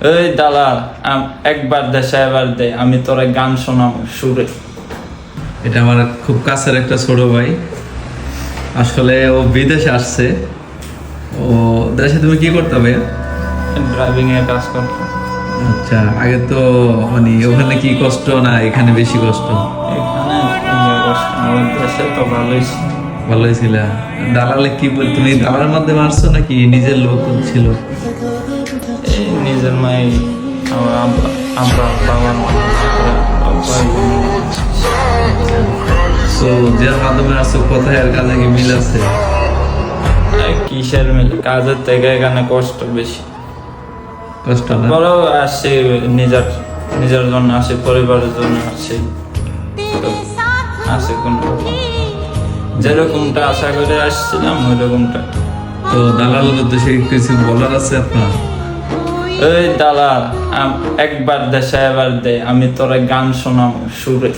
ওই দালাল আম- একবার দেশে এবার দে আমি তোরে গান শোনাবো সুরে। এটা আমার খুব কাছের একটা ছোট ভাই। আসলে ও বিদেশে আসছে। ও দেশে তুমি কি করতে হবে ড্রাইভিং এর কাজ করতো। আচ্ছা আগে তো মানে ওখানে কি কষ্ট না এখানে বেশি কষ্ট? এখানে কষ্ট, আমার দেশে তো ভালোই ছিল। ভালোই ছিল। দালালে কি বল তুমি দালালের মাধ্যমে মারছো নাকি নিজের লোক ছিল? এই নিজের মাই আমার আব্বা আব্বা বাবার তো যার মাধ্যমে আসছো কোথায় আর কাজে কি মিল আছে? কিসের মিল? কাজের থেকে এখানে কষ্ট বেশি। কষ্ট বড় আসছি নিজের নিজের জন্য আসে পরিবারের জন্য আসি। আসে কোন যেরকমটা আশা করে আসছিলাম ওই রকমটা তো দালাল উদ্দেশ্যে কিছু বলার আছে আপনার? ওই দালা একবার দেশে এবার দে আমি তোরে গান শোনাম সুরে।